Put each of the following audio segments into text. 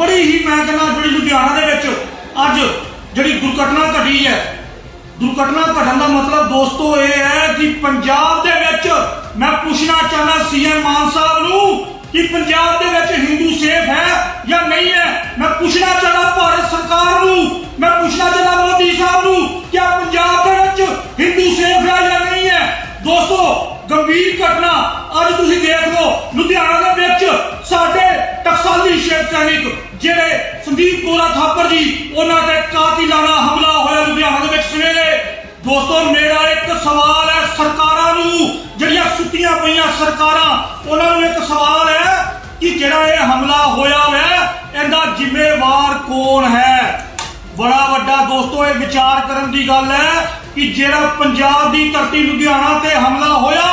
ਬੜੀ ਹੀ ਮੈਂ ਕਹਿੰਦਾ ਜਿਹੜੀ ਲੁਧਿਆਣਾ ਦੇ ਵਿੱਚ ਅੱਜ ਜਿਹੜੀ ਦੁਰਘਟਨਾ ਘਟੀ ਹੈ। ਦੁਰਘਟਨਾ ਘਟਣ ਦਾ ਮਤਲਬ ਦੋਸਤੋ ਇਹ ਹੈ ਕਿ ਪੰਜਾਬ ਦੇ ਵਿੱਚ ਮੈਂ ਪੁੱਛਣਾ ਚਾਹੁੰਦਾ ਸੀਐਮ ਮਾਨ ਸਾਹਿਬ ਨੂੰ ਕਿ ਪੰਜਾਬ ਦੇ ਵਿੱਚ ਹਿੰਦੂ ਸੇਫ ਹੈ ਜਾਂ ਨਹੀਂ ਹੈ? ਮੈਂ ਪੁੱਛਣਾ ਚਾਹੁੰਦਾ ਭਾਰਤ ਸਰਕਾਰ ਨੂੰ, ਮੈਂ ਪੁੱਛਣਾ ਚਾਹੁੰਦਾ ਮੋਦੀ ਸਾਹਿਬ ਨੂੰ ਕਿ ਪੰਜਾਬ ਦੇ ਵਿੱਚ ਹਿੰਦੂ ਸੇਫ ਹੈ ਜਾਂ ਨਹੀਂ ਹੈ? ਦੋਸਤੋ, ਗੰਭੀਰ ਘਟਨਾ ਅੱਜ ਤੁਸੀਂ ਦੇਖ ਲਓ, ਲੁਧਿਆਣਾ ਦੇ ਵਿੱਚ ਸਾਡੇ ਟਕਸਾਲੀ ਸ਼ੇਰ ਸੈਨਿਕ ਜਿਹੜੇ ਸੰਦੀਪ ਗੋਰਾ ਥਾਪਰ ਜੀ, ਉਹਨਾਂ ਤੇ ਕਾਤਿਲਾਨਾ ਹਮਲਾ ਹੋਇਆ ਲੁਧਿਆਣਾ ਦੇ ਵਿੱਚ ਸਵੇਰੇ। ਦੋਸਤੋ, ਮੇਰਾ ਇੱਕ ਸਵਾਲ ਹੈ ਸਰਕਾਰਾਂ ਨੂੰ, ਜਿਹੜੀਆਂ ਸੁੱਤੀਆਂ ਪਈਆਂ ਸਰਕਾਰਾਂ, ਉਹਨਾਂ ਨੂੰ ਇੱਕ ਸਵਾਲ ਹੈ ਕਿ ਜਿਹੜਾ ਇਹ ਹਮਲਾ ਹੋਇਆ ਹੈ ਇਹਦਾ ਜ਼ਿੰਮੇਵਾਰ ਕੌਣ ਹੈ? ਬੜਾ ਵੱਡਾ ਦੋਸਤੋ, ਇਹ ਵਿਚਾਰ ਕਰਨ ਦੀ ਗੱਲ ਹੈ ਕਿ ਜਿਹੜਾ ਪੰਜਾਬ ਦੀ ਧਰਤੀ ਲੁਧਿਆਣਾ ਤੇ ਹਮਲਾ ਹੋਇਆ,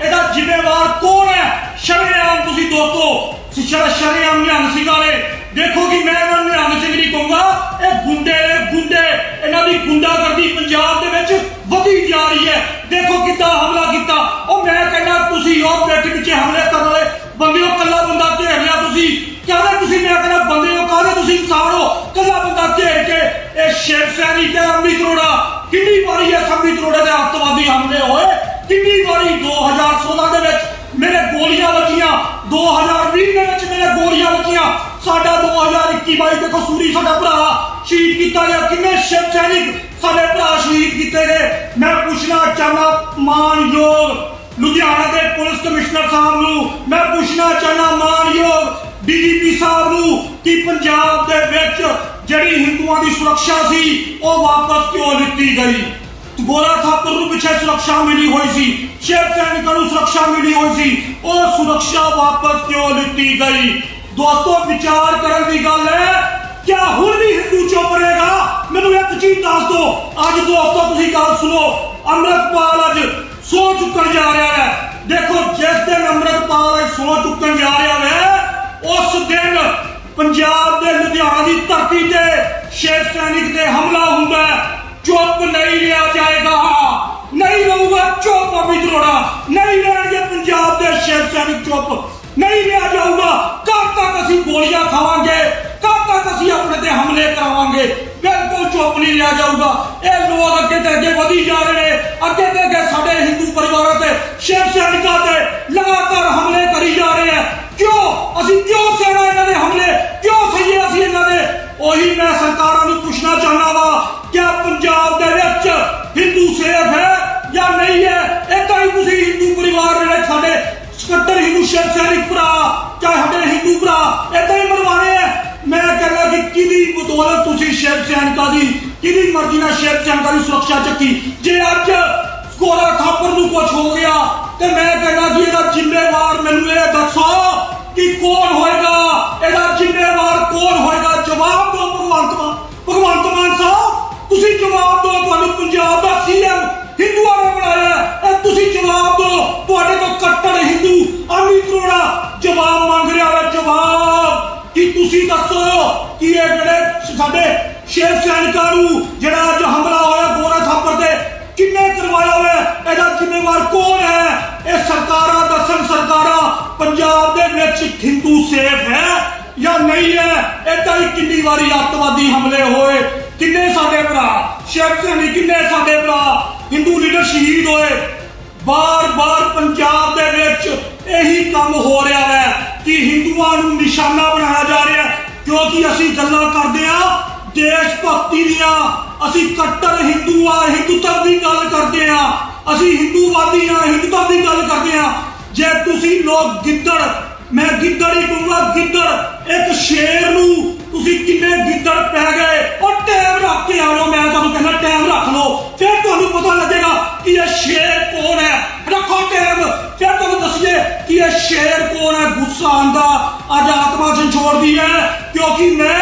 ਇਹਦਾ ਜ਼ਿੰਮੇਵਾਰ ਕੌਣ ਹੈ? ਸ਼ਰੇਆਮ ਤੁਸੀਂ ਦੋਸਤੋ ਸਿਸ਼ਾ ਸ਼ਰੇਆਮ ਨਿਹੰਗ ਸਿੰਘਾਂ ਨੇ ਦੇਖੋ ਕਿ ਮੈਂ ਇਹਨਾਂ ਨੂੰ ਨਿਹੰਗ ਸਿੰਘ ਨਹੀਂ ਕਹੂੰਗਾ ਇਹ ਗੁੰਡੇ ਨੇ ਗੁੰਡੇ। ਇਹਨਾਂ ਦੀ ਗੁੰਡਾਗਰਦੀ ਪੰਜਾਬ ਦੇ ਵਿੱਚ ਵਧੀ ਜਾ ਰਹੀ ਹੈ। ਦੇਖੋ ਕਿੱਦਾਂ ਹਮਲਾ ਕੀਤਾ। ਉਹ ਮੈਂ ਕਹਿੰਦਾ, ਤੁਸੀਂ ਉਹ ਪਿੱਠ ਪਿੱਛੇ ਹਮਲੇ ਕਰਨ ਵਾਲੇ ਬੰਦੇ ਉਹ ਕੱਲਾ ਬੰਦਾ ਘੇਰ ਲਿਆ ਤੁਸੀਂ। ਕਹਿੰਦੇ ਤੁਸੀਂ, ਮੈਂ ਕਹਿੰਦਾ, ਬੰਦੇ ਹੋ, ਕਾਹਦੇ ਤੁਸੀਂ ਇਨਸਾਨ ਹੋ? ਕੱਲਾ ਬੰਦਾ ਘੇਰ ਕੇ ਇਹ ਸ਼ੇਰ ਸੈਨੀ ਤੇ ਅੰਮ੍ਰਿਤ ਅਰੋੜਾ ਕਿੰਨੀ ਵਾਰੀ ਇਹ ਅੰਮ੍ਰਿਤ ਅਰੋੜਾ ਦੇ ਅੱਤਵਾਦੀ ਹਮਲੇ ਹੋਏ? ਕਿੰਨੀ ਵਾਰੀ? 2016 ਦੇ ਵਿੱਚ ਮੇਰੇ ਗੋਲੀਆਂ ਵੱਜੀਆਂ। 2020 ਦੇ ਵਿੱਚ ਮੇਰੇ ਸਾਡਾ 2021 ਬਾਈ ਦੇਖੋ ਸੂਰੀ ਸਾਡਾ ਭਰਾ ਸ਼ਹੀਦ ਕੀਤਾ ਗਿਆ। ਕਿੰਨੇ ਸ਼ਿਵ ਸੈਨਿਕ ਸਾਡੇ ਭਰਾ ਸ਼ਹੀਦ ਕੀਤੇ ਗਏ। ਮੈਂ ਪੁੱਛਣਾ ਚਾਹੁੰਦਾ, ਮਾਨਯੋਗ ਲੁਧਿਆਣਾ ਦੇ ਪੁਲਿਸ ਕਮਿਸ਼ਨਰ ਸਾਹਿਬ ਨੂੰ, ਮੈਂ ਪੁੱਛਣਾ ਚਾਹੁੰਦਾ, ਮਾਨਯੋਗ ਡੀਜੀਪੀ ਸਾਹਿਬ ਨੂੰ ਕਿ ਪੰਜਾਬ ਦੇ ਵਿੱਚ ਜਿਹੜੀ ਹਿੰਦੂਆਂ ਦੀ ਸੁਰੱਖਿਆ ਸੀ, ਉਹ ਵਾਪਸ ਕਿਉਂ ਲਿੱਤੀ ਗਈ? ਗੋਰਾ ਥਾਪਰ ਨੂੰ ਪਿੱਛੇ ਸੁਰੱਖਿਆ ਮਿਲੀ ਹੋਈ ਸੀ ਸ਼ੇਰ ਸੈਨਿਕਾਂ ਨੂੰ ਸੁਰੱਖਿਆ ਮਿਲੀ ਹੋਈ ਸੀ, ਉਹ ਸੁਰੱਖਿਆ ਵਾਪਸ ਕਿਉਂ ਲਿੱਤੀ ਗਈ? ਦੋਸਤੋ, ਵਿਚਾਰ ਕਰਨ ਦੀ ਗੱਲ ਹੈ, ਕਿਆ ਹੁਣ ਵੀ ਹਿੰਦੂ ਚੁੱਪ ਰਹੇਗਾ? ਮੈਨੂੰ ਇੱਕ ਚੀਜ਼ ਦੱਸ ਦਿਓ। ਅੱਜ ਦੋਸਤੋ, ਤੁਸੀਂ ਗੱਲ ਸੁਣੋ, ਅੰਮ੍ਰਿਤਪਾਲ ਅੱਜ ਸੋ ਚੁੱਕਣ ਜਾ ਰਿਹਾ ਹੈ। ਦੇਖੋ, ਜਿਸ ਦਿਨ ਅੰਮ੍ਰਿਤਪਾਲ ਅੱਜ ਸੋ ਚੁੱਕਣ ਜਾ ਰਿਹਾ ਹੈ, ਉਸ ਦਿਨ ਪੰਜਾਬ ਦੇ ਲੁਧਿਆਣਾ ਦੀ ਧਰਤੀ ਤੇ ਸ਼ੇਰ ਸੈਨਿਕ ਤੇ ਹਮਲਾ ਹੁੰਦਾ ਚੁੱਪ ਨਹੀਂ ਰਿਹਾ ਜਾਏਗਾ। ਨਹੀਂ ਰਹੂਗਾ, ਚੁੱਪ ਅਮਿਤਰੋੜਾ ਨਹੀਂ ਰਹਿਣਗੇ ਪੰਜਾਬ ਦੇ ਸ਼ੇਰ ਸੈਨਿਕ ਚੁੱਪ। ਨਹੀਂ ਰਿਹਾ ਜਾਊਗਾ। ਕਦ ਤੱਕ ਅਸੀਂ ਗੋਲੀਆਂ ਖਾਵਾਂਗੇ, ਕਦ ਤੱਕ ਅਸੀਂ ਆਪਣੇ ਤੇ ਹਮਲੇ ਕਰਾਵਾਂਗੇ? ਬਿਲਕੁਲ ਚੁੱਪ ਨਹੀਂ ਰਿਹਾ ਜਾਊਗਾ। ਇਹ ਲੋਕ ਅੱਗੇ ਤੇ ਅੱਗੇ ਵਧੀ ਜਾ ਰਹੇ ਨੇ। ਅੱਗੇ ਤੇ ਅੱਗੇ ਸਾਡੇ ਹਿੰਦੂ ਪਰਿਵਾਰਾਂ ਤੇ, ਸ਼ਿਵ ਸੈਨਿਕਾਂ ਤੇ ਲਗਾਤਾਰ ਹਮਲੇ ਕਰੀ ਜਾ ਰਹੇ ਆ। ਕਿਉਂ? ਅਸੀਂ ਕਿਉਂ ਸਹਿਣਾ ਇਹਨਾਂ ਦੇ ਸਕੱਤਰ ਭਰਾ, ਚਾਹੇ ਸਾਡੇ ਹਿੰਦੂ ਭਰਾ ਇਦਾਂ ਹੀ ਮਰਵਾਣੇ ਆ। ਮੈਂ ਕਹਿੰਦਾ ਕਿ ਕਿਹਦੀ ਬਦੌਲਤ ਤੁਸੀਂ ਸ਼ੇਰ ਸੈਨਿਕਾਂ ਦੀ, ਕਿਹਦੀ ਮਰਜ਼ੀ ਨਾਲ ਸ਼ੇਰ ਸੈਨਿਕਾਂ ਦੀ ਸੁਰੱਖਿਆ ਚੱਕੀ? ਜੇ ਅੱਜ ਕੋਰਾ ਥਾਪਰ ਨੂੰ ਕੁਝ ਹੋ ਗਿਆ, ਤੇ ਮੈਂ ਕਹਿੰਦਾ ਕਿ ਇਹਦਾ ਜ਼ਿੰਮੇਵਾਰ ਮੈਨੂੰ ਇਹ ਦੱਸੋ ਕਿ ਕੌਣ ਹੋਏਗਾ? ਇਹਦਾ ਜ਼ਿੰਮੇਵਾਰ ਕੌਣ ਹੋਏਗਾ? ਜਵਾਬ ਦਿਓ ਭਗਵੰਤ ਮਾਨ। ਭਗਵੰਤ ਮਾਨ ਸਾਹਿਬ, ਤੁਸੀਂ ਜਵਾਬ ਦਿਓ, ਤੁਹਾਨੂੰ ਪੰਜਾਬ ਦਾ ਸੀਐਮ ਹਿੰਦੂਆਂ ਨੂੰ ਬਣਾਇਆ ਹੈ। ਇਹ ਤੁਸੀਂ ਜਵਾਬ ਦਿਓ ਤੁਹਾਡੇ ਤੋਂ ਕੱਟੜ ਹਿੰਦੂ ਅਮਿਤ ਅਰੋੜਾ ਜਵਾਬ ਮੰਗ ਰਿਹਾ ਹੈ ਜਵਾਬ ਕਿ ਤੁਸੀਂ ਦੱਸੋ ਕਿ ਇਹ ਜਿਹੜੇ ਸਾਡੇ ਸ਼ੇਰ ਸੈਨਿਕਾਂ ਨੂੰ ਜਿਹੜਾ ਅੱਜ ਹਮਲਾ ਹੋਇਆ ਗੋਰਾ ਥਾਪਰ ਤੇ ਕਿੰਨੇ ਕਰਵਾਇਆ ਹੋਇਆ ਇਹਦਾ ਜ਼ਿੰਮੇਵਾਰ ਕੌਣ ਹੈ? ਇਹ ਸਰਕਾਰਾਂ ਦੱਸਣ ਸਰਕਾਰਾਂ, ਪੰਜਾਬ ਦੇ ਵਿੱਚ ਹਿੰਦੂ ਸੇਫ ਹੈ ਜਾਂ ਨਹੀਂ ਹੈ? ਏਦਾਂ ਹੀ ਕਿੰਨੀ ਵਾਰੀ ਅੱਤਵਾਦੀ ਹਮਲੇ ਹੋਏ? ਕਿੰਨੇ ਸਾਡੇ ਭਰਾ? ਸ਼ੇਰ ਸੈਨੀ ਕਿੰਨੇ ਸਾਡੇ ਭਰਾ? ਹਿੰਦੂ ਲੀਡਰ ਸ਼ਹੀਦ ਹੋਏ। ਬਾਰ-ਬਾਰ ਪੰਜਾਬ ਦੇ ਵਿੱਚ ਇਹੀ ਕੰਮ ਹੋ ਰਿਹਾ ਹੈ। ਕਿ ਹਿੰਦੂਆਂ ਨੂੰ ਨਿਸ਼ਾਨਾ ਬਣਾਇਆ ਜਾ ਰਿਹਾ ਕਿਉਂਕਿ ਅਸੀਂ ਗੱਲਾਂ ਕਰਦੇ ਆ ਦੇਸ਼ ਭਗਤੀ ਦੀਆਂ। ਅਸੀਂ ਕੱਟੜ ਹਿੰਦੂ ਆ ਹਿੰਦੂਤਵ ਦੀ ਗੱਲ ਕਰਦੇ ਆ ਅਸੀਂ ਹਿੰਦੂਵਾਦੀ ਆ ਹਿੰਦੂਤਵ ਦੀ ਗੱਲ ਕਰਦੇ ਆ ਜੇ ਤੁਸੀਂ ਲੋਕ ਗਿੱਦੜ, ਮੈਂ ਗਿੱਦੜ ਹੀ ਕਹੂੰਗਾ, ਗਿੱਦੜ, ਇੱਕ ਸ਼ੇਰ ਨੂੰ ਤੁਸੀਂ ਕਿੰਨੇ ਗਿੱਦੜ ਪੈ ਗਏ? ਉਹ ਟਾਈਮ ਰੱਖ ਕੇ ਆ ਲਓ, ਮੈਂ ਤੁਹਾਨੂੰ ਕਹਿੰਦਾ ਟਾਈਮ ਰੱਖ ਲਓ। ਫਿਰ ਤੁਹਾਨੂੰ ਪਤਾ ਲੱਗੇਗਾ ਕਿ ਇਹ ਸ਼ੇਰ ਕੌਣ ਹੈ। ਰੱਖੋ ਟਾਈਮ, ਫਿਰ ਤੁਹਾਨੂੰ ਦੱਸੀਏ ਕਿ ਇਹ ਸ਼ੇਰ ਕੌਣ ਹੈ? ਗੁੱਸਾ ਆਂਦਾ ਅੱਜ ਆਤਮਾ ਝੰਜੋੜਦੀ ਹੈ ਕਿਉਂਕਿ ਮੈਂ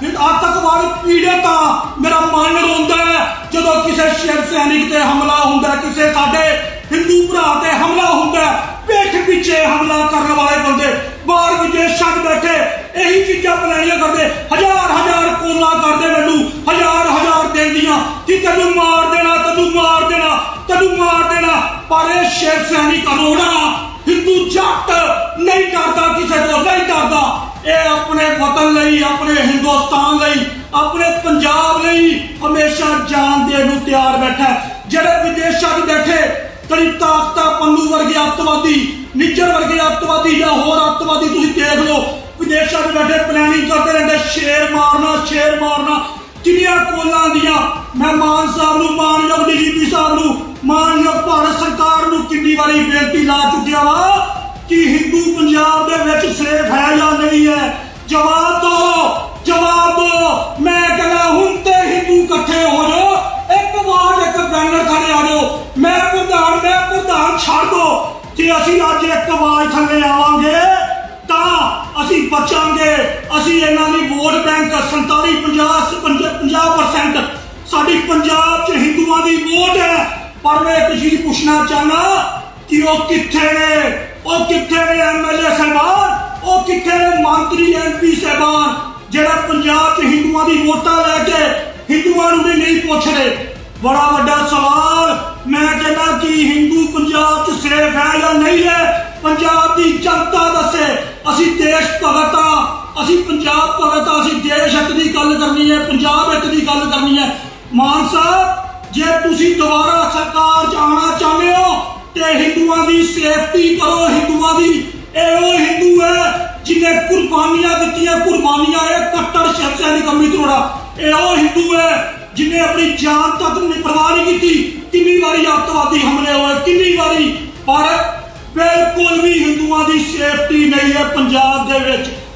ਫਿਰ ਆਤੰਕਵਾਦ ਪੀੜਤ ਆ ਮੇਰਾ ਮਨ ਰੋਂਦਾ ਹੈ। ਜਦੋਂ ਕਿਸੇ ਸ਼ੇਰ ਸੈਨਿਕ ਤੇ ਹਮਲਾ ਹੁੰਦਾ ਕਿਸੇ ਸਾਡੇ ਹਿੰਦੂ ਭਰਾ ਤੇ ਹਮਲਾ ਹੁੰਦਾ ਹੈ, ਪਿੱਛੇ ਹਮਲਾ ਕਰਨ ਵਾਲੇ ਬੰਦੇ ਬਾਹਰ ਵਿਦੇਸ਼ਾਂ 'ਚ ਬੈਠੇ ਇਹੀ ਚੀਜ਼ਾਂ ਪਲਾਈਆਂ ਕਰਦੇ ਹਜ਼ਾਰ ਹਜ਼ਾਰ ਕੋਲਾ ਕਰਦੇ ਮੈਨੂੰ ਹਜ਼ਾਰ ਹਜ਼ਾਰ ਦਿੰਦੀਆਂ ਕਿ ਤੈਨੂੰ ਮਾਰ ਦੇਣਾ ਤੈਨੂੰ ਮਾਰ ਦੇਣਾ ਤੈਨੂੰ ਮਾਰ ਦੇਣਾ ਪਰ ਇਹ ਸ਼ੇਰ ਸੈਨਿਕ ਅਰੋੜਾ ਇਹ ਆਪਣੇ ਵਤਨ ਲਈ, ਆਪਣੇ ਹਿੰਦੁਸਤਾਨ ਲਈ, ਆਪਣੇ ਪੰਜਾਬ ਲਈ ਹਮੇਸ਼ਾ ਜਾਨ ਦੇਣ ਨੂੰ ਤਿਆਰ ਬੈਠਾ ਜਿਹੜੇ ਵਿਦੇਸ਼ਾਂ 'ਚ ਬੈਠੇ ਕਰੀ ਤਾਕਤਾ ਪੰਨੂ ਵਰਗੇ ਅੱਤਵਾਦੀ, ਨਿੱਜਰ ਵਰਗੇ ਅੱਤਵਾਦੀ ਜਾਂ ਹੋਰ ਅੱਤਵਾਦੀ, ਤੁਸੀਂ ਦੇਖ ਲਓ, ਵਿਦੇਸ਼ਾਂ 'ਚ ਬੈਠੇ ਪਲੈਨਿੰਗ ਕਰਦੇ ਰਹਿੰਦੇ, ਸ਼ੇਰ ਮਾਰਨਾ ਸ਼ੇਰ ਮਾਰਨਾ। ਕਿੰਨੀਆਂ ਕੋਲਾਂ ਦੀਆਂ ਮੈਂ ਮਾਨ ਸਾਹਿਬ ਨੂੰ, ਮਾਨਯੋਗ ਡੀਜੀਪੀ ਸਾਹਿਬ ਨੂੰ, ਮਾਨਯੋਗ ਭਾਰਤ ਸਰਕਾਰ ਨੂੰ ਕਿੰਨੀ ਵਾਰੀ ਬੇਨਤੀ ਲਾ ਚੁੱਕਿਆ ਵਾ ਕਿ ਹਿੰਦੂ ਪੰਜਾਬ ਦੇ ਵਿੱਚ ਸੇਫ ਹੈ ਜਾਂ ਨਹੀਂ। ਕਿ ਅਸੀਂ ਅੱਜ ਇੱਕ ਆਵਾਜ਼ ਥੱਲੇ ਆਵਾਂਗੇ, ਤਾਂ ਅਸੀਂ ਬਚਾਂਗੇ। ਅਸੀਂ ਇਹਨਾਂ ਦੀ ਵੋਟ ਬੈਂਕ 47 50 50% ਸਾਡੀ ਪੰਜਾਬ 'ਚ ਹਿੰਦੂਆਂ ਦੀ ਵੋਟ ਹੈ। ਪਰ ਮੈਂ ਇੱਕ ਚੀਜ਼ ਪੁੱਛਣਾ ਚਾਹਨਾ ਕਿ ਉਹ ਕਿੱਥੇ ਨੇ? ਉਹ ਕਿੱਥੇ ਨੇ ਐਮਐਲਏ ਸਾਹਿਬਾਨ? ਉਹ ਕਿੱਥੇ ਨੇ ਮੰਤਰੀ ਐਮਪੀ ਸਾਹਿਬਾਨ, ਜਿਹੜਾ ਪੰਜਾਬ 'ਚ ਹਿੰਦੂਆਂ ਦੀ ਵੋਟਾਂ ਲੈ ਕੇ ਹਿੰਦੂਆਂ ਨੂੰ ਵੀ ਨਹੀਂ ਪੁੱਛ ਰਹੇ ਬੜਾ ਵੱਡਾ ਸਵਾਲ ਮੈਂ ਕਹਿੰਦਾ ਕਿ ਹਿੰਦੂ ਪੰਜਾਬ 'ਚ ਸੇਫ ਹੈ ਹੈ। ਪੰਜਾਬ ਦੀ ਜਨਤਾ ਦੱਸੇ, ਅਸੀਂ ਦੇਸ਼ ਭਗਤ ਹਾਂ। ਅਸੀਂ ਪੰਜਾਬ ਭਗਤ ਹਾਂ, ਅਸੀਂ ਦੇਸ਼ ਹਿੱਤ ਦੀ ਗੱਲ ਕਰਨੀ ਹੈ, ਪੰਜਾਬ ਹਿੱਤ ਦੀ ਗੱਲ ਕਰਨੀ ਹੈ। ਮਾਨ ਸਾਹਿਬ, ਜੇ ਤੁਸੀਂ ਦੁਬਾਰਾ ਸਰਕਾਰ 'ਚ ਆਉਣਾ ਚਾਹੁੰਦੇ ਹੋ, ਤੇ ਹਿੰਦੂਆਂ ਦੀ ਸੇਫਟੀ ਕਰੋ। ਹਿੰਦੂਆਂ ਦੀ ਇਹ ਉਹ ਹਿੰਦੂ ਹੈ ਜਿਨੇ ਕੁਰਬਾਨੀਆਂ ਦਿੱਤੀਆਂ। ਕੁਰਬਾਨੀਆਂ ਇਹ ਕੱਟੜ ਸ਼ਖਸਾਂ ਦੀ ਕਮੀ ਤੋੜਾ ਇਹ ਉਹ ਹਿੰਦੂ ਹੈ ਜਿਨੇ ਆਪਣੀ ਜਾਨ ਤੱਕ ਨਹੀਂ ਪਰਵਾਹ ਨਹੀਂ ਕੀਤੀ। ਕਿੰਨੀ ਵਾਰੀ ਅੱਤਵਾਦੀ ਹਮਲੇ ਹੋਏ, ਕਿੰਨੀ ਵਾਰੀ। ਪਰ ਬਿਲਕੁਲ ਵੀ ਹਿੰਦੂਆਂ ਦੀ ਸੇਫਟੀ ਨਹੀਂ ਹੈ ਪੰਜਾਬ ਦੇ ਵਿੱਚ।